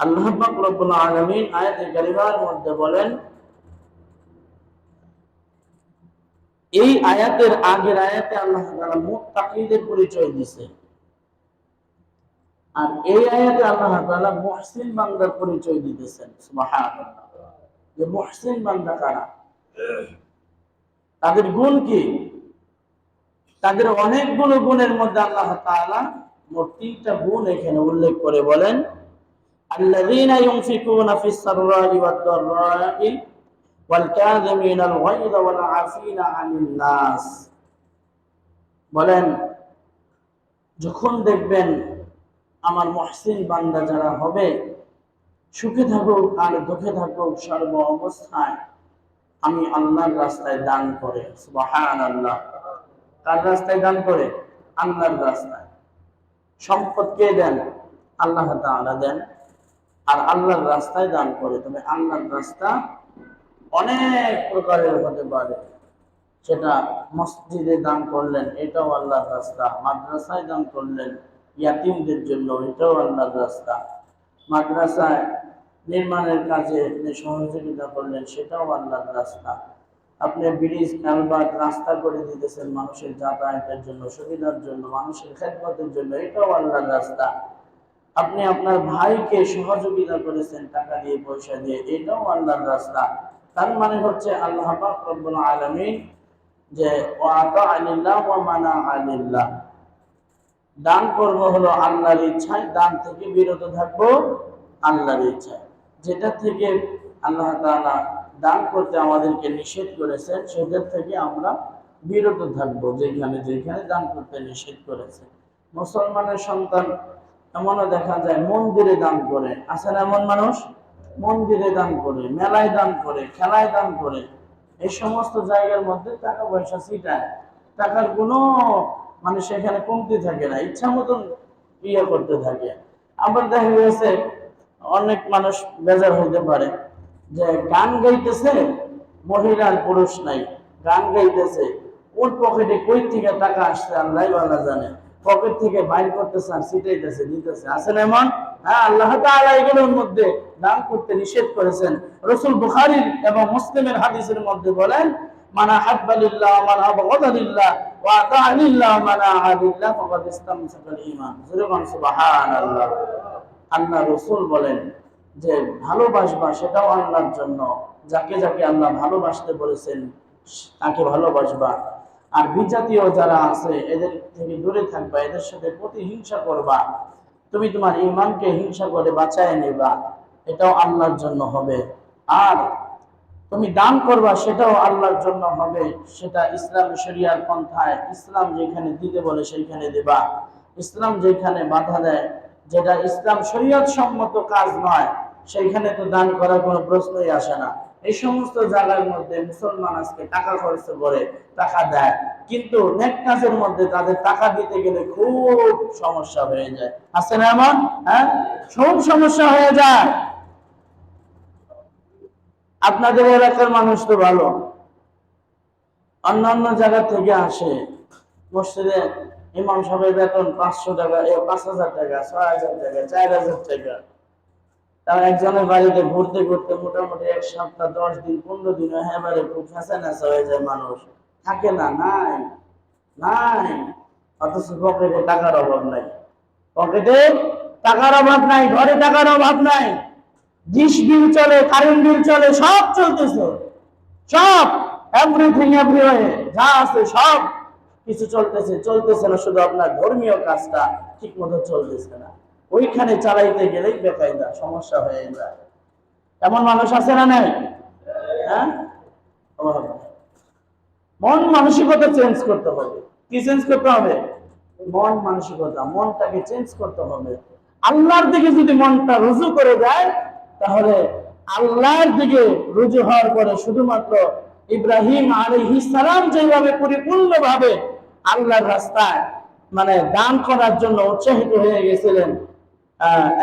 আল্লাহ আলামিন আয়াতে কারিমার মধ্যে বলেন, এই আয়াতের আগের আয়াতে আল্লাহ পরিচয় আর এই আয়াতে আল্লাহ পরিচয় দিতেছেন যে কারা? তাদের গুণ কি? তাদের অনেকগুলো গুণের মধ্যে আল্লাহ তাআলা মোট তিনটা গুণ এখানে উল্লেখ করে বলেন الذين ينفقون في السراء والضراء والكاظمين الغيظ والعافين عن الناس বলেন যখন দেখবেন আমার মহসিন বান্দা যারা হবে সুখে থাকুক আর দুঃখে থাকুক সর্ব অবস্থায় আমি আল্লাহর রাস্তায় দান করে সুবহান আল্লাহ কার রাস্তায় দান করে আল্লাহর রাস্তায় সম্পদ কে দেন আল্লাহ তাআলা দেন আর আল্লাহর রাস্তায় দান করে, তবে আল্লাহর রাস্তা অনেক প্রকারের হতে পারে। সেটা মসজিদে দান করলেন, এটাও আল্লাহর রাস্তা। মাদ্রাসায় দান করলেন, ইয়াতিমদের জন্য এটাও আল্লাহর রাস্তা। মাদ্রাসায় নির্মাণের কাজে আপনি সহযোগিতা করলেন, সেটাও আল্লাহর রাস্তা। আপনি ব্রিজ কালবাট রাস্তা করে দিতেছেন মানুষের যাতায়াতের জন্য, সুবিধার জন্য, মানুষের খেদমতের জন্য, এটাও আল্লাহর রাস্তা। আপনি আপনার ভাইকে সহযোগিতা করেছেন, টাকা দিয়ে পয়সা দিয়ে, এটাও আল্লাহর রাস্তা। তার মানে হচ্ছে আল্লাহ রব্বুল আলামিন যে, ওয়াতা আলিল্লাহ ওয়া মানা আলিল্লাহ দান হলো আল্লাহর ইচ্ছায়, দান থেকে বিরত থাকব আল্লাহর ইচ্ছায়। যেটা থেকে আল্লাহ তাআলা দান করতে আমাদেরকে নিষেধ করেছেন, সেটার থেকে আমরা বিরত থাকব, যেখানে যেখানে দান করতে নিষেধ করেছে মুসলমানের সন্তান এমনও দেখা যায় মন্দিরে দান করে। আছেন এমন মানুষ? মন্দিরে দান করে, মেলায় দান করে, খেলায় দান করে। এই সমস্ত জায়গার মধ্যে টাকা পয়সা ছিটায়। টাকার কোনো মানে সেখানে কমতি থাকে না, ইচ্ছা মতন ইয়ে করতে থাকে। আবার দেখা গেছে, অনেক মানুষ বেজার হইতে পারে যে গান গাইতেছে মহিলার পুরুষ নাই। গান গাইতেছে, ওর পকেটে কই থেকে টাকা আসছে আল্লাহ জানে। পকেট থেকে বাইর করতেছে আর ছিটাইতেছে, দিতেছে। আছেন এমন? হ্যাঁ আল্লাহ তাআলা এগুলোর মধ্যে দান করতে নিষেধ করেছেন। রসুল বুখারীর এবং মুসলিমের হাদিসের মধ্যে বলেন যে, ভালোবাসবা সেটাও জন্য। যাকে যাকে আল্লাহ ভালোবাসতে বলেছেন, তাকে ভালোবাসবা। আর বিজাতীয় যারা আছে, এদের থেকে দূরে থাকবা, এদের সাথে প্রতিহিংসা করবা। তুমি তোমার ইমানকে হিংসা করে বাঁচায় নেবা। এটাও আল্লাহর জন্য হবে। আর তুমি দান করবা, সেটাও আল্লাহর জন্য হবে। সেটা ইসলাম শরিয়ার পন্থায়, ইসলাম যেখানে দিতে বলে সেইখানে দেবা। ইসলাম যেখানে বাধা দেয়, যেটা ইসলাম শরিয়ত সম্মত কাজ নয়, সেইখানে তো দান করার কোনো প্রশ্নই আসে না। এই সমস্ত জায়গার মধ্যে মুসলমান আজকে টাকা খরচ করে টাকা দেয়। কিন্তু নেক কাজের মধ্যে তাদের টাকা দিতে গেলে খুব সমস্যা হয়ে যায়। আছে না এমন? হ্যাঁ? খুব সমস্যা হয়ে যায়। আপনাদের এলাকার মানুষ তো ভালো। অন্যান্য জায়গা থেকে আসে, মসজিদে ইমাম সাহেবের বেতন পাঁচশো টাকা পাঁচ হাজার টাকা, ছয় হাজার টাকা, চার হাজার টাকা। তার একজনের বাড়িতে ঘুরতে ঘুরতে মোটামুটি এক সপ্তাহ, দশ দিন, পনেরো দিন এবারে খুব ফেঁসা নেশা হয়ে যায় মানুষ। থাকে না, নাই নাই। অথচ পকেটে টাকার অভাব নাই। পকেটে টাকার অভাব নাই, ঘরে টাকার অভাব নাই। ডিশ বিল চলে, কারেন্ট বিল চলে, সব চলতেছে। সব এভরিথিং এভরিওয়ে যা আছে সব কিছু চলতেছে। চলতেছে না শুধু আপনার ধর্মীয় কাজটা ঠিক মতো চলতেছে না। ওইখানে চালাইতে গেলেই বেকায়দা, সমস্যা হয়ে যায়। এমন মানুষ আছে না নাই? হ্যাঁ? মন মানসিকতা চেঞ্জ করতে হবে। কি চেঞ্জ করতে হবে? মন মানসিকতা, মনটাকে চেঞ্জ করতে হবে। আল্লাহর দিকে যদি মনটা রুজু করে দেয় তাহলে আল্লাহর দিকে রুজু হওয়ার পরে শুধুমাত্র ইব্রাহিম আলাইহিস সালাম যেভাবে পরিপূর্ণভাবে আল্লাহর রাস্তায় মানে দান করার জন্য উৎসাহিত হয়ে গেছিলেন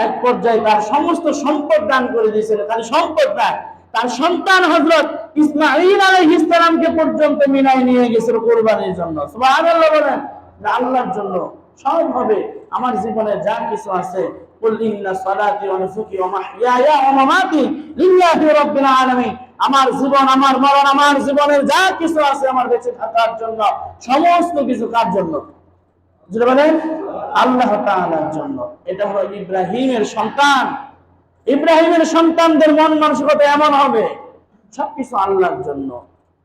এক পর্যায়ে তার সমস্ত সম্পদ দান করে দিয়েছিল তার সম্পদ না, তার সন্তান হজরত ইসমাইল আলহ ইসলামকে পর্যন্ত মিনায় নিয়ে গেছিল কোরবানির জন্য। বলেন আল্লাহর জন্য সব হবে। আমার জীবনে যা কিছু আছে আমার জীবন, আমার মরণ, আমার জীবনের যা কিছু আছে আমার বেঁচে থাকার জন্য, সমস্ত কিছু কার জন্য? যেটা বলেন আল্লাহ তাআলার জন্য। এটা হলো ইব্রাহিমের সন্তান। ইব্রাহিমের সন্তানদের মন মানসিকতা এমন হবে, সবকিছু আল্লাহর জন্য।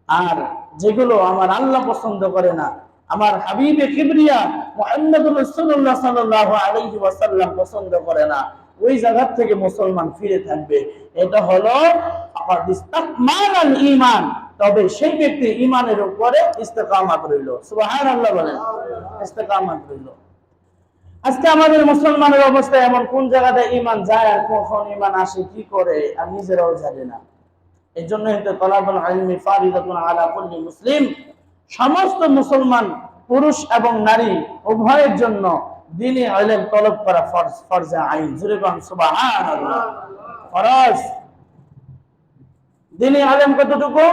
আর যেগুলো আমার আল্লাহ পছন্দ করে না, আমার হাবিবে কিবরিয়া মুহাম্মদুর রাসূলুল্লাহ সাল্লাল্লাহু আলাইহি ওয়াসাল্লাম পছন্দ করে না, ওই জায়গা থেকে মুসলমান ফিরে থাকবে। এটা হলো, আমার ঈমান। তবে সেই ব্যক্তি ঈমানের উপরে ইস্তেকামাত রইল সুবহানাল্লাহ বলেন। ইস্তেকামাত রইল আজকে আমাদের মুসলমানের অবস্থা এমন, কোন জায়গাতে ইমান যায় আর কখন ইমান আসে, কি করে, আর নিজেরাও জানে না। এই জন্য তলাবুল আলমি ফারিদাতুন আলা কুল্লি মুসলিম, সমস্ত মুসলমান, পুরুষ এবং নারী, উভয়ের জন্য দিনে আলেম তলব করা ফরজ, ফরজে আইন। জুড়ে কন সুবহানাল্লাহ। ফরজ। দিনে আলেম কতটুকু?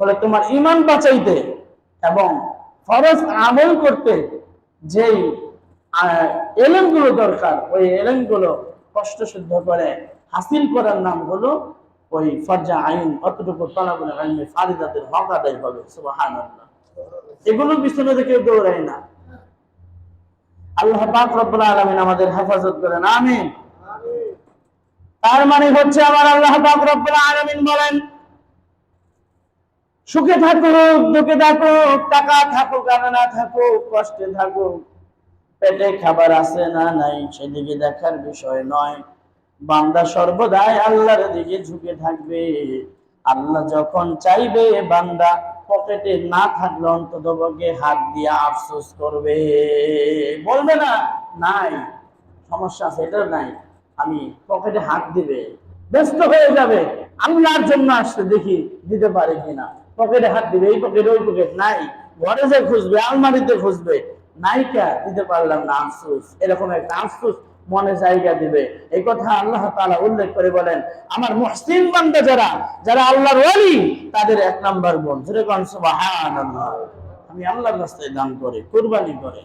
বলে তোমার ইমান বাঁচাইতে এবং ফরজ আমল করতে যেই এলেমগুলো দরকার ওই এলেমগুলো কষ্ট সিদ্ধ করে হাসিল করার নাম হলো ওই ফরজা আইন। অতটুকু তলাবুল আইনে ফারিদাদের হক আদায় হবে এগুলোর পিছনে তো কেউ দৌড়ায় না। আল্লাহ পাক রব্বুল আলামিন আমাদের হেফাজত করেন আমিন। তার মানে হচ্ছে আমার আল্লাহ পাক রব্বুল আলামিন বলেন সুখে থাকুক, দুঃখে থাকুক, টাকা থাকুক আর না কষ্টে থাকুক, পেটে খাবার আছে না নাই, সেদিকে দেখার বিষয় নয়। বান্দা সর্বদাই আল্লাহর দিকে ঝুঁকে থাকবে। আল্লাহ যখন চাইবে, বান্দা পকেটে না থাকলে অন্তত হাত দিয়ে আফসোস করবে। বলবে না, নাই, সমস্যা আছে নাই। আমি পকেটে হাত দিবে, ব্যস্ত হয়ে যাবে। আল্লাহর জন্য আসতে দেখি, দিতে পারে কিনা? পকেটে হাত দিবে, এই পকেটে ওই পকেট, নাই। ঘরে যে খুঁজবে, আলমারিতে খুঁজবে। নাইকা দিতে পারলাম না, আফসোস। এরকম একটা আফসোস মনে জায়গা দিবে। এই কথা আল্লাহ তাআলা উল্লেখ করে বলেন, আমার মুহসিন বান্দা যারা যারা আল্লাহর ওয়ালি, তাদের এক নাম্বার গুণ যেরকম আমি আল্লাহর রাস্তায় দান করে, কুরবানি করে।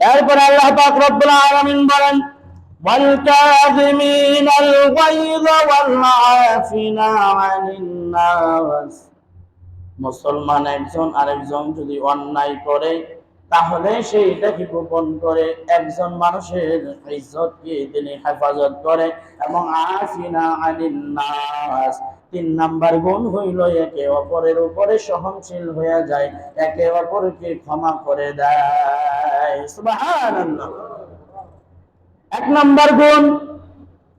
এরপর আল্লাহ পাক রব্বুল বলেন والكاظمين الغيظ والعافين عن الناس মুসলমান একজন আরেকজন যদি অন্যায় করে তাহলে সে এটাকে গোপন করে একজন মানুষের ইজ্জতকে তিনি হেফাজত করে এবং আফিনা আনিন নাস তিন নাম্বার গুণ হইল একে অপরের উপরে সহনশীল হয়ে যায় একে অপরকে ক্ষমা করে দেয় সুবহানাল্লাহ এক নম্বর গুণ,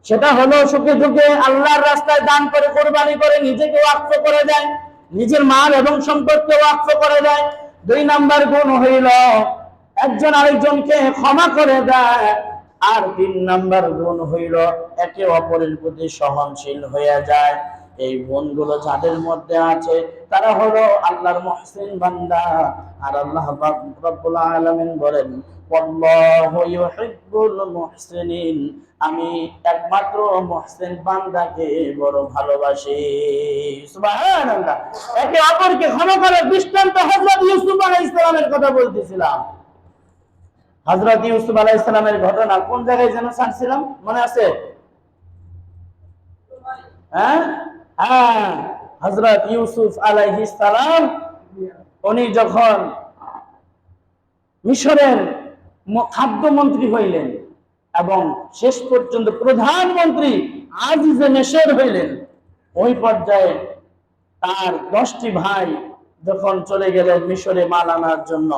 সেটা হলো সুখে দুঃখে আল্লাহর রাস্তায় দান করে, কোরবানি করে, নিজেকে ওয়াক্ফ করে দেয়, নিজের মাল এবং সম্পদকে ওয়াক্ফ করে দেয়। দুই নাম্বার গুণ হইল, একজন আরেকজনকে ক্ষমা করে দেয়। আর তিন নাম্বার গুণ হইল, একে অপরের প্রতি সহনশীল হয়ে যায়। এই গুণগুলো যাদের মধ্যে আছে, তারা হলো আল্লাহর মহসিন বান্দা। আর আল্লাহ আলামিন বলেন আমি একমাত্র মুহসিন বান্দাকে বড় ভালোবাসি। একে অপরকে ক্ষমা করে দৃষ্টান্ত হযরত ইউসুফ আলাইহিস সালামের কথা বলতেছিলাম। হযরত ইউসুফ আলাইহিস সালামের ঘটনা কোন জায়গায় যেন ছাড়ছিলাম? মনে আছে? হ্যাঁ? হ্যাঁ। হযরত ইউসুফ আলাইহিস সালাম, উনি যখন মিশরের খাদ্যমন্ত্রী হইলেন এবং শেষ পর্যন্ত প্রধানমন্ত্রী আজিজে মেশর হইলেন। ওই পর্যায়ে তার দশটি ভাই যখন চলে গেলেন মিশরে মাল আনার জন্য,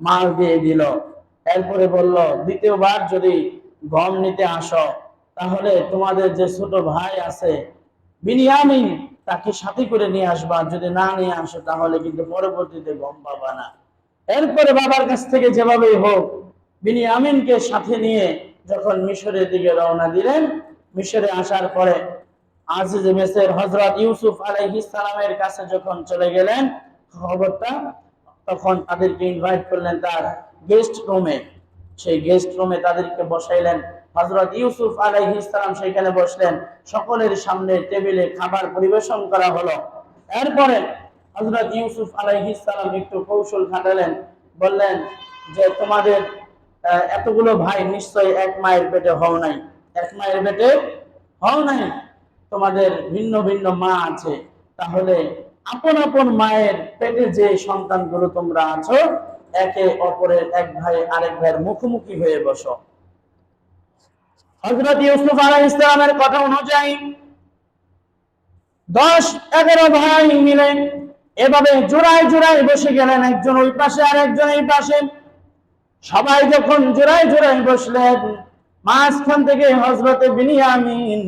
মাল দিয়ে দিল। এরপরে বলল, দ্বিতীয়বার যদি গম নিতে আসো, তাহলে তোমাদের যে ছোট ভাই আছে, বিনিয়ামিন, তাকে সাথে করে নিয়ে আসবা। যদি না নিয়ে আসো, তাহলে কিন্তু পরবর্তীতে গম পাবা না। এরপরে বাবার কাছ থেকে যেভাবেই হোক বিনিয়ামিনকে সাথে নিয়ে যখন মিশরের দিকে রওনা দিলেন, মিশরে আসার পরে আজিজ মেসের হজরত ইউসুফ আলাইহিস সালামের কাছে যখন চলে গেলেন, খবরটা তখন তাদেরকে ইনভাইট করলেন তার গেস্ট রুমে সেই গেস্ট রুমে তাদেরকে বসাইলেন। হজরত ইউসুফ আলাইহিস সালাম সেখানে বসলেন। সকলের সামনে টেবিলে খাবার পরিবেশন করা হলো। এরপরে হজরত ইউসুফ আলাইহিস সালাম একটু কৌশল খাটালেন। বললেন যে, তোমাদের এতগুলো ভাই নিশ্চয় এক মায়ের পেটে হও নাই। এক মায়ের পেটে হও নাই। তোমাদের ভিন্ন ভিন্ন মা আছে। তাহলে আপন আপন মায়ের পেটে যে সন্তানগুলো তোমরা আছো, একে অপরের এক ভাই, আরেক ভাইয়ের মুখোমুখি হয়ে বসো। হজরত ইউসুফ আলাহ ইসলামের কথা অনুযায়ী দশ, এগারো ভাই মিলে এভাবে জোড়ায় জোড়ায় বসে গেলেন। একজন ওই পাশে আর একজন এই পাশে। সবাই যখন জোড়ায় জোড়ায় বসলেন, মাঝখান থেকে হজরতে বিনিয়ামিন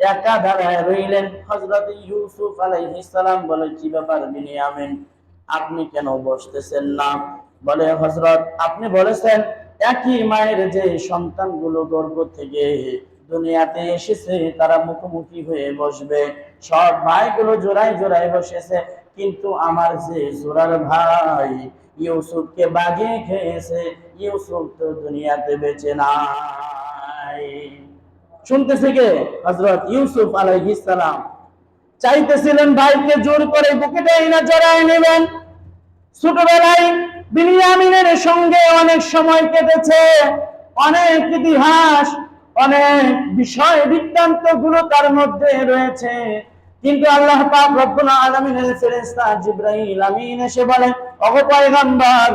একা দাঁড়ায় রইলেন। হজরত ইউসুফ আলাইহিসসালাম বলে, কি ব্যাপার বিনিয়ামিন, আপনি কেন বসতেছেন না? বলে হজরত আপনি বলেছেন, একই মায়ের যে সন্তানগুলো গর্ভ থেকে দুনিয়াতে এসেছে, তারা মুখোমুখি হয়ে বসবে। সব ভাইগুলো জোড়ায় জোড়ায় বসেছে, কিন্তু আমার যে জোড়ার ভাই ইউসুফকে বাগিয়ে খেয়েছে, ইউসুফ তো দুনিয়াতে বেঁচে নাই। শুনতেছে কে? হজরত ইউসুফ আলাইহিস সালাম। চাইতেছিলেন ভাইকে জোর করে বুকে টেনে জড়ায় নেবেন। ছোটবেলায় বিনিয়ামিনের সঙ্গে অনেক সময় কেটেছে, অনেক ইতিহাস, অনেক বিষয় বৃত্তান্তগুলো তার মধ্যে রয়েছে। কিন্তু আল্লাহ পাক রব্বুল আলামিনের ফেরেশতা আমিন এসে বলেন পয়গম্বর,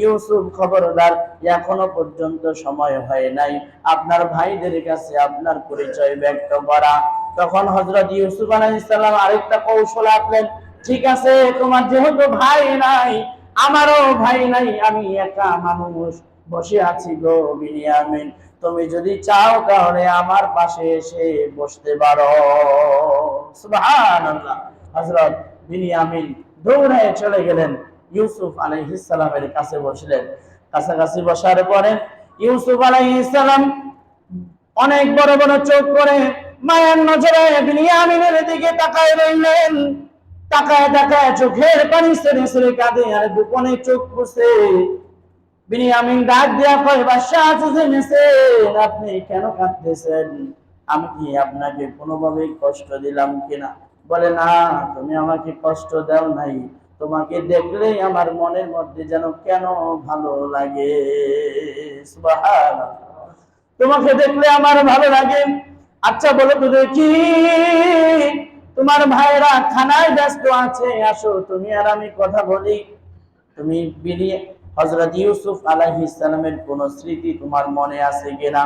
ইউসুফ খবরদার, এখনও পর্যন্ত সময় হয় নাই। আপনার ভাইদের কাছে আপনার পরিচয় ব্যক্ত করা। তখন হযরত ইউসুফ আলাইহিস আরেকটা কৌশল আঁকলেন, ঠিক আছে, তোমার যেহেতু ভাই নাই, আমারও ভাই নাই, আমি একা মানুষ বসে আছি গো বিনিয়ামিন। তুমি যদি চাও তাহলে আমার পাশে এসে বসতে পারো। হযরত বিনিয়ামিন দৌড়ায় চলে গেলেন। ইউসুফ আলাইহিস সালামের কাছে বসলেন। কাছাকাছি বসার পরে ইউসুফ আলাইহিস সালাম অনেক বড় বড় চোখ করে মায়ের নজরে বিনিয়ামিনের দিকে তাকায় রইলেন। তাকায় তাকায় চোখের পানি সেরে সেরে কাঁদে আর গোপনে চোখ পুষে বিনিয়ামিন ডাক দেয়া কয়, বাদশাহ আজিজে নেছেন আপনি কেন কাঁদতেছেন? আমি কি আপনাকে কোনোভাবে কষ্ট দিলাম কিনা? বলে, না, তুমি আমাকে কষ্ট দাও নাই। তোমাকে দেখলেই আমার মনের মধ্যে যেন কেন ভালো লাগে? তোমাকে দেখলে আমার ভালো লাগে? আচ্ছা বলো তো দেখি। তোমার ভাইরা খানায় ব্যস্ত আছে, আসো, তুমি আর আমি কথা বলি। তুমি বিরিয়ে হজরত ইউসুফ আলাইহিস সালামের কোন স্মৃতি তোমার মনে আছে কিনা?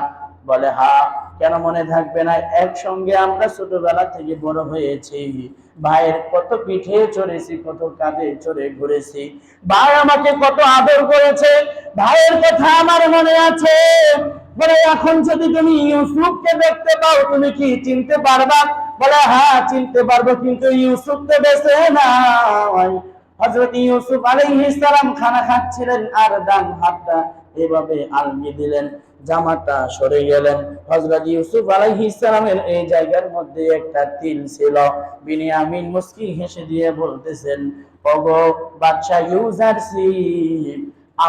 বলে হ্যাঁ কেন মনে থাকবে না? একসঙ্গে আমরা ছোটবেলা থেকে বড় হয়েছি। ভাইয়ের কত পিঠে চড়েছি, কত কাঁধে চড়ে ঘুরেছি। ভাই আমাকে কত আদর করেছে। ভাইয়ের কথা আমার মনে আছে। বলে, এখন যদি তুমি ইউসুফকে দেখতে পাও, তুমি কি চিনতে পারবা? বলে হ্যাঁ চিনতে পারব, কিন্তু ইউসুফ তো বেঁচে নাই। হযরত ইউসুফ আলাইহিস সালাম খানা খাচ্ছিলেন আর ডান হাতটা এভাবে দিলেন, জামাটা সরে গেলেন। ইউসুফ এই জায়গার মধ্যে একটা তিল ছিল। বিনিয়ামিন হেসে দিয়ে বলতেছেন, ওগো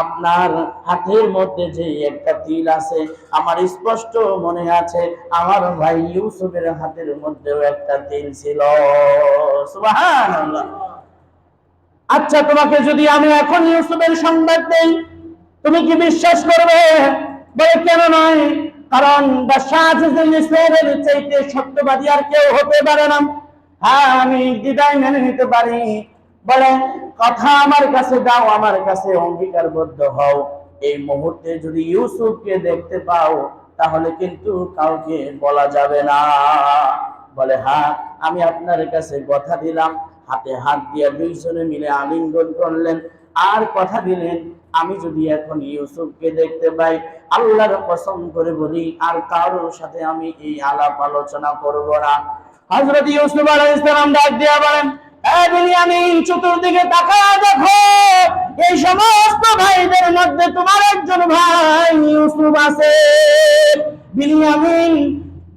আপনার হাতের মধ্যে যে একটা তিল আছে, আমার স্পষ্ট মনে আছে, আমার ভাই ইউসুফের হাতের মধ্যেও একটা তিল ছিল। আচ্ছা তোমাকে যদি আমি এখন ইউসুফের সংবাদ দেই, তুমি কি বিশ্বাস করবে? বলে, কেন নয়? কারণ ইসলামের চাইতে সত্যবাদী আর কেউ হতে পারে না। হ্যাঁ আমি বিদায় মেনে নিতে পারি। বলে, কথা আমার কাছে দাও, আমার কাছে অঙ্গীকারবদ্ধ হও। এই মুহূর্তে যদি ইউসুফকে দেখতে পাও, তাহলে কিন্তু কাউকে বলা যাবে না। বলে হ্যাঁ আমি আপনার কাছে কথা দিলাম। হাতে হাত দিয়ে দুইজনে মিলে আলিঙ্গন করলেন। আর কথা দিলেন, আমি যদি এখন ইউসুফকে দেখতে পাই, আল্লাহর কসম করে বলি, আর কারোর সাথে আমি এই আলাপ আলোচনা করব না। হযরত ইউসুফ আলাইহিস সালাম ডাক দিয়া বলেন চতুর্দিকে তাকায় দেখো। এই সমস্ত ভাইদের মধ্যে তোমার একজন ভাই ইউসুফ আছে। বিনিয়ামিন,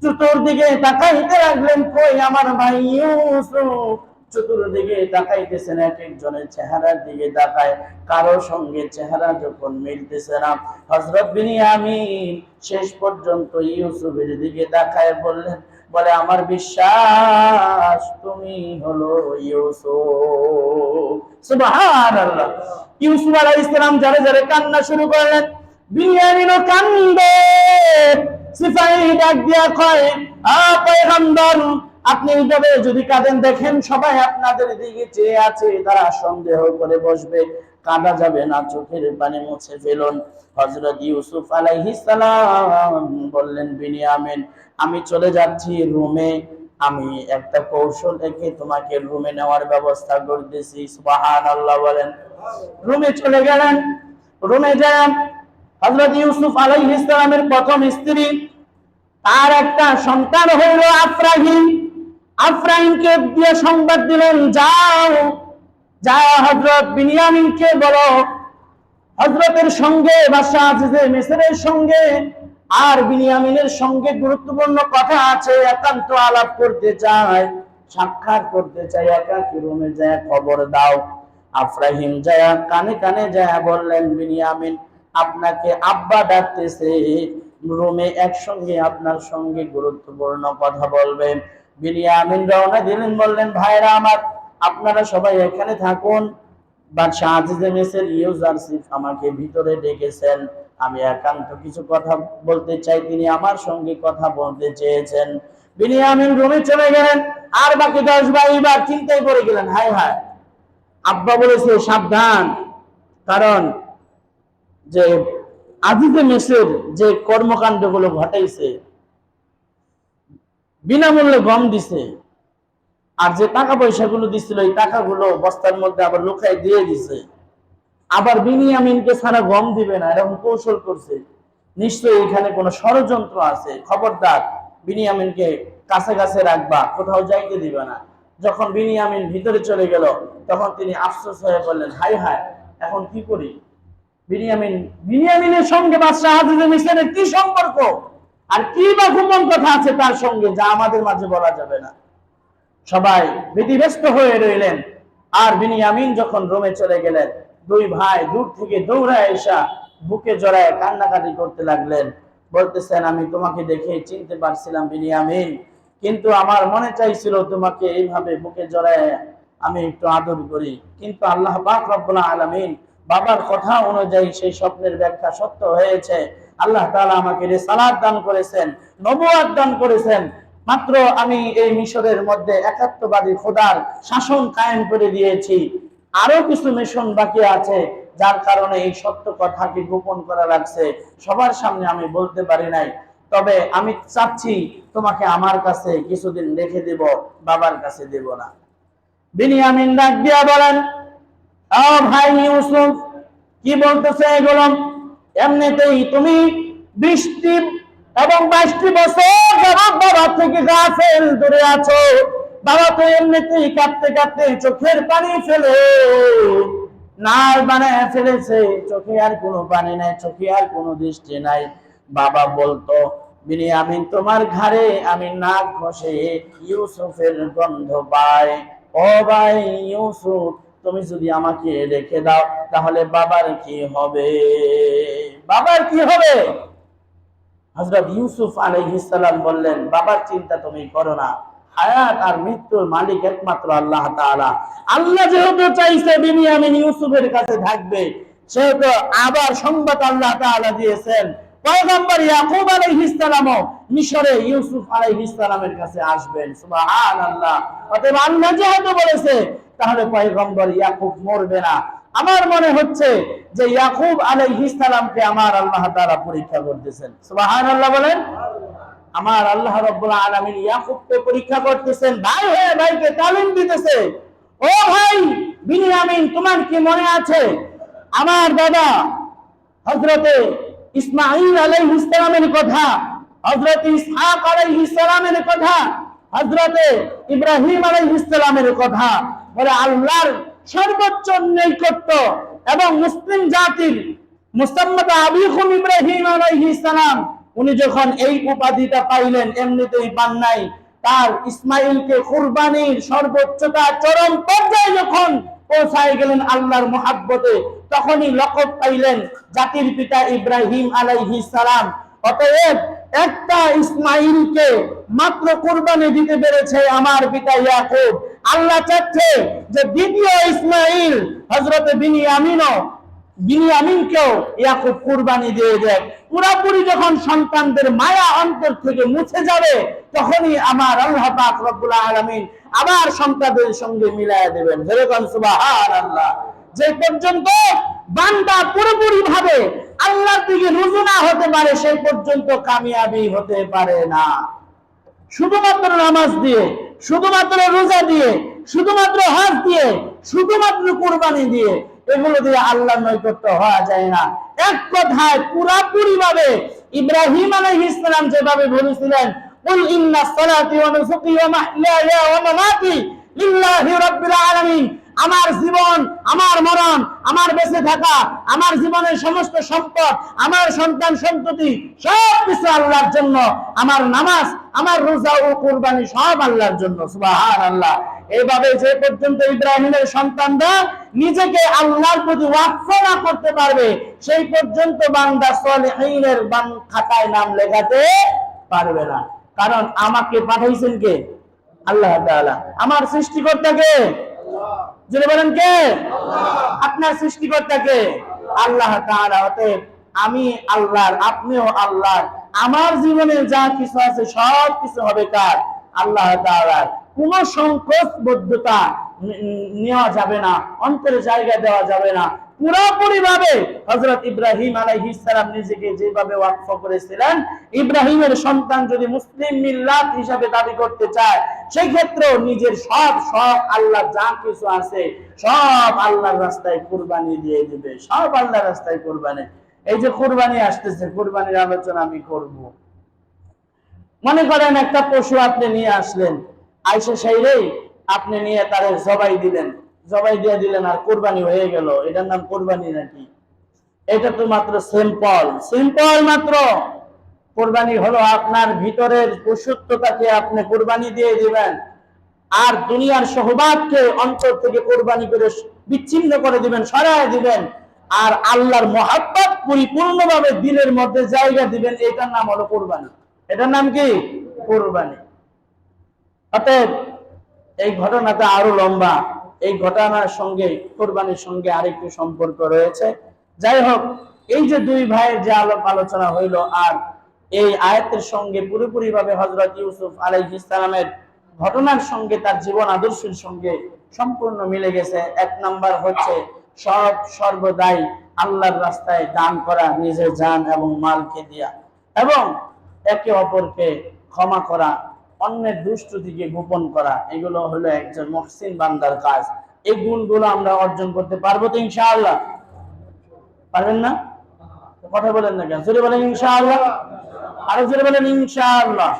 চতুর্দিকে তাকাইতে লাগলেন, কই আমার ভাই ইউসুফ? চতুর্দিকে তাকাইতেছেন এক একজনের চেহারার দিকে তাকায়, কারও সঙ্গে চেহারা যখন মিলতেছে না। হজরত বিনিয়ামিন শেষ পর্যন্ত ইউসুফের দিকে তাকায় বললেন, বলে, আমার বিশ্বাস তুমি হলো ইউসুফ। সুবহানাল্লাহ। ইউসুফ আলাইহিস সালাম যারে যারে কান্না শুরু করলেন। বিনিয়ামিনও কান্দে। সিপাহী ডাক দিয়া কয়, আ পয়গম্বর আপনি এইভাবে যদি কাঁদেন, দেখেন সবাই আপনাদের দিকে চেয়ে আছে, তারা সন্দেহ করে বসবে। কাঁদা যাবে না, চোখের পানি মুছে ফেলুন। হযরত ইউসুফ সালাম বললেন বিনিয়ামিন আমি চলে যাচ্ছি রুমে। আমি একটা কৌশল রেখে তোমাকে রুমে নেওয়ার ব্যবস্থা করতেছি সুবহানাল্লাহ বলেন। রুমে চলে গেলেন। রুমে যান। হযরত ইউসুফ আলাইহিস সালামের প্রথম স্ত্রী, তার একটা সন্তান হইল আফরাহিম। আফরাহিমকে দিয়ে সংবাদ দিলেন, যাও যা হযরত বিনিয়ামিনকে বলো। হযরতের সঙ্গে বাদশাহ আজিজে মিসরের সঙ্গে আর বিনিয়ামিনের সঙ্গে গুরুত্বপূর্ণ কথা আছে। একান্ত আলাপ করতে চায়, সাক্ষাৎ করতে চাই একাকি রুমে যায়, খবর দাও। আফরাহিম যায়, কানে কানে যায় বললেন, বিনিয়ামিন, আপনাকে আব্বা ডাকতেছে। রুমে একসঙ্গে আপনার সঙ্গে গুরুত্বপূর্ণ কথা বলবেন বিনিয়ামিন রওনা দিলেন, বললেন, ভাইরা আমার, আপনারা সবাই এখানে থাকুন। বাদশাহ আজিজে মেসের ইউজারশিপ আমাকে ভিতরে ডেকেছেন। আমি একান্ত কিছু কথা বলতে চাই, তিনি আমার সঙ্গে কথা বলতে চেয়েছেন। বিনিয়ামিন রুমে চলে গেলেন, আর বাকি দশ ভাই এবার চিন্তায় পড়ে গেলেন, হায় হায়, আব্বা বলেছে সাবধান। কারণ যে আজিজে মেসের যে কর্মকাণ্ডগুলো ঘটাইছে বিনামূল্যে গম দিছে। আর যে টাকা পয়সাগুলো দিছিল, এই টাকাগুলো বস্তার মধ্যে আবার লুকাই দিয়ে দিছে। আবার বিনিয়ামিনকে ছাড়া গম দিবে না এরকম কৌশল করছে। নিশ্চয়ই এখানে কোনো ষড়যন্ত্র আছে। খবরদার, বিনিয়ামিনকে কাছে কাছে রাখবা, কোথাও যাইতে দিবে না। যখন বিনিয়ামিন ভিতরে চলে গেল, তখন তিনি আফসোস হয়ে বললেন হাই হায়, এখন কি করি? বিনিয়ামিন, বিনিয়ামিনের সঙ্গে বাদশাহ মিশনের কি সম্পর্ক? আর কি বা গোপন কথা আছে তার সঙ্গে, যা আমাদের মাঝে বলা যাবে না। সবাই ব্যতিব্যস্ত হয়ে রইলেন। আর বিনিয়ামিন যখন রোমে চলে গেলেন, দুই ভাই দূর থেকে দৌড়ায় এসা বুকে জড়ায় কান্নাকাটি করতে লাগলেন। বলতেছেন, আমি তোমাকে দেখে চিনতে পারছিলাম বিনিয়ামিন, কিন্তু আমার মনে চাইছিল তোমাকে এইভাবে বুকে জড়ায় আমি একটু আদর করি। কিন্তু আল্লাহ পাক রব্বুল আলামিন বাবার কথা অনুযায়ী সেই স্বপ্নের ব্যাখ্যা সত্য হয়েছে। আল্লাহ তাআলা আমাকে রেসালাত দান করেছেন, নবুয়াত দান করেছেন, মাত্র আমি এই মিশরের মধ্যে একাত্মবাদী খোদার শাসন কায়েম করে দিয়েছি। আরও কিছু মিশন বাকি আছে, যার কারণে এই সত্য কথাকে গোপন করা রাখছে সবার সামনে আমি বলতে পারি নাই, তবে আমি চাচ্ছি তোমাকে আমার কাছে কিছুদিন রেখে দেব, বাবার কাছে দেব না। বিনিয়ামিন ডাক দিয়া বলেন ও ভাই ইউসুফ, কি বলতেছে এগুলো এমনিতেই তুমি বৃষ্টি এবং বাইশটি বছর যাবৎ বাবা থেকে গাফেল দূরে আছো, বাবা তো এমনিতেই কাঁদতে কাঁদতে চোখের পানি ফেলে। নার বানায় ফেলেছে, চোখে আর কোনো পানি নাই, চোখে আর কোনো দৃষ্টি নাই। বাবা বলতো, বিনিয়ামিন তোমার ঘাড়ে, আমি নাক ঘষে ইউসুফের গন্ধ পাই। ও ভাই ইউসুফ তুমি যদি আমাকে রেখে দাও, তাহলে বাবার কি হবে? বাবার কি হবে? হযরত ইউসুফ আলাইহিস সালাম বললেন, বাবার চিন্তা তুমি করো না। হায়াত আর মৃত্যুর মালিক একমাত্র আল্লাহ তাআলা। আল্লাহ যেহেতু চাইছে বিনিয়ামিন ইউসুফের কাছে থাকবে, সেহেতু আবার সংবাদ আল্লাহ তাআলা দিয়েছেন। পয়গম্বর ইয়াকুব আলাইহিস মিশরে ইউসুফ আলাইহিস সালামের কাছে আসবেন। সুবহানাল্লাহ। অতএব আল্লাহ যেহেতু বলেছে, তাহলে পয়গম্বর ইয়াকুব মরবে না। আমার মনে হচ্ছে যে ইয়াকুব আলাইহিস সালামকে আমার আল্লাহ তাআলা পরীক্ষা করতেছেন। সুবহানাল্লাহ বলেন, আমার আল্লাহ রাব্বুল আলামিন ইয়াকুবকে পরীক্ষা করতেছেন। ভাই হয়ে ভাইকে তালিম দিতেছে। ও ভাই বিনিয়ামিন, তোমার কি মনে আছে? আমার দাদা হযরতে ইসমাঈল আলাইহিস সালামের কথা হযরত ইসহাক আলাইহিস কথা, হযরতে ইব্রাহিম আলাইহিস কথা বলে আল্লাহর সর্বোচ্চ নৈকট্য এবং মুসলিম জাতির আবিকুম ইব্রাহিম উনি যখন এই উপাধিটা পাইলেন, এমনিতেই পান নাই তার ইসমাইলকে কুরবানির সর্বোচ্চতা চরম পর্যায়ে যখন পৌঁছায় গেলেন আল্লাহর মহাব্বতে, তখনই লকব পাইলেন জাতির পিতা ইব্রাহিম আলাইহিস সালাম। অতএব একটা ইসমাইলকে মাত্র কুরবানি দিতে পেরেছে আমার পিতা ইয়াকুব। আল্লাহ চাচ্ছে যে দ্বিতীয় ইসমাইল হযরতে বিনিয়ামিনও বিনিয়ামিনকেও ইয়াকুব কুরবানি দিয়ে দেয়। পুরাপুরি যখন সন্তানদের মায়া অন্তর থেকে মুছে যাবে, তখনই আমার আল্লাহ পাক রব্বুল আলামিন আবার সন্তানদের সঙ্গে মিলায়া দেবেন। যেরকম সুবহানাল্লাহ। যে পর্যন্ত বান্দা পুরোপুরি ভাবে আল্লাহর দিকে রুজু না হতে পারে, সেই পর্যন্ত কামিয়াবি হতে পারে না। শুধুমাত্র নামাজ দিয়ে, শুধুমাত্র রোজা দিয়ে, শুধুমাত্র হজ দিয়ে, শুধুমাত্র কুরবানি দিয়ে, এগুলো দিয়ে আল্লাহ নৈকট্য হওয়া যায় না। এক কথায় পুরাপুরি ভাবে ইব্রাহিম আলহ ইসলাম যেভাবে বলেছিলেন ওয়া নুসুকি ওয়া মাহইয়ায়া ওয়া মামাতি লিল্লাহি রাব্বিল আলামিন। আমার জীবন, আমার মরণ, আমার বেঁচে থাকা, আমার জীবনের সমস্ত সম্পদ, আমার সন্তান সন্ততি, সব কিছু আল্লাহর জন্য। আমার নামাজ, আমার রোজা ও কুরবানি সব আল্লাহর জন্য সুবাহান আল্লাহ এইভাবে যে পর্যন্ত ইব্রাহিমের সন্তানরা নিজেকে আল্লাহর প্রতি ওয়াকফ না করতে পারবে, সেই পর্যন্ত বান্দা সলিহিনের বান খাতায় নাম লেখাতে পারবে না। কারণ আমাকে পাঠাইছেন কে? আল্লাহ আমার সৃষ্টিকর্তাকে জোরে বলেন কে? আপনার সৃষ্টিকর্তাকে। আল্লাহ অতএব আমি আল্লাহর, আপনিও আল্লাহর। আমার জীবনে যা কিছু আছে সব কিছু হবে কার? আল্লাহ তাআলার। কোন সংকোচ বদ্ধতা নেওয়া যাবে না, অন্তরে জায়গা দেওয়া যাবে না। পুরোপুরি ভাবে হযরত ইব্রাহিম আলাইহিস সালাম নিজেকে যেভাবে ওয়াকফ করেছিলেন, ইব্রাহিমের সন্তান যদি মুসলিম মিল্লাত হিসাবে দাবি করতে চায় সেই ক্ষেত্রেও নিজের সব সব আল্লাহ যা কিছু আছে, সব আল্লাহর রাস্তায় কুরবানি দিয়ে দিবে, সব আল্লাহর রাস্তায় কুরবানি। এই যে কুরবানি আসতেছে, কুরবানির আলোচনা আমি করব। মনে করেন একটা পশু আপনি নিয়ে আসলেন আইসে সেইরেই আপনি নিয়ে তারে জবাই দিলেন। জবাই দিয়ে দিলেন, আর কোরবানি হয়ে গেল। এটার নাম কোরবানি নাকি? এটা তো মাত্র সিম্পল সিম্পল মাত্র। কোরবানি হলো আপনার ভিতরের পশুত্বতাকে আপনি কোরবানি দিয়ে দিবেন। আর দুনিয়ার সহবাদকে অন্তর থেকে কোরবানি করে বিচ্ছিন্ন করে দিবেন, সরায় দিবেন। আর আল্লাহর মহাব্বত পরিপূর্ণভাবে দিলের মধ্যে জায়গা দিবেন, এটার নাম হলো কোরবানি। এটার নাম কি? কোরবানি। অতএব এই ঘটনাটা আরও লম্বা। এই ঘটনার সঙ্গে, কোরবানির সঙ্গে আরেকটু সম্পর্ক রয়েছে। যাই হোক, এই যে দুই ভাইয়ের যে আলোক আলোচনা হইল আর এই আয়াতের সঙ্গে পুরোপুরি ভাবে হজরত ইউসুফ আলাইহিস ইসলামের ঘটনার সঙ্গে তার জীবন আদর্শের সঙ্গে সম্পূর্ণ মিলে গেছে। এক নাম্বার হচ্ছে সব সর্বদাই আল্লাহর রাস্তায় দান করা নিজের জান এবং মালকে দিয়া এবং একে অপরকে ক্ষমা করা অন্যের দুষ্টুতিকে গোপন করা, এগুলো হলো একজন মহসিন বান্দার কাজ। এই গুণগুলো আমরা অর্জন করতে পারব তো ইনশাআল্লাহ। পারবেন না? কথা বলেন না কেন? জোরে বলেন ইনশাআল্লাহ। আরও জোরে বলেন ইনশাআল্লাহ।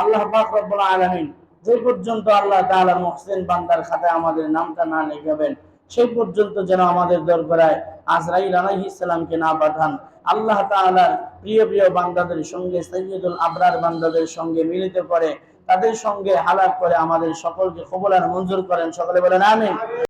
আল্লাহ পাক রব্বুল আলামিন, যে পর্যন্ত আল্লাহ তাআলার মুহসিন বান্দার খাতায় আমাদের নামটা না লিখাবেন সেই পর্যন্ত যেন আমাদের দরবারায় আজরাইল আলাইহিস ইসলামকে না পাঠান। আল্লাহ তাআলার প্রিয় প্রিয় বান্দাদের সঙ্গে, সৈয়দুল আবরার বান্দাদের সঙ্গে মিলিত করে, তাদের সঙ্গে হালাত করে আমাদের সকলকে কবলার মঞ্জুর করেন। সকলে বলেন, আমিন।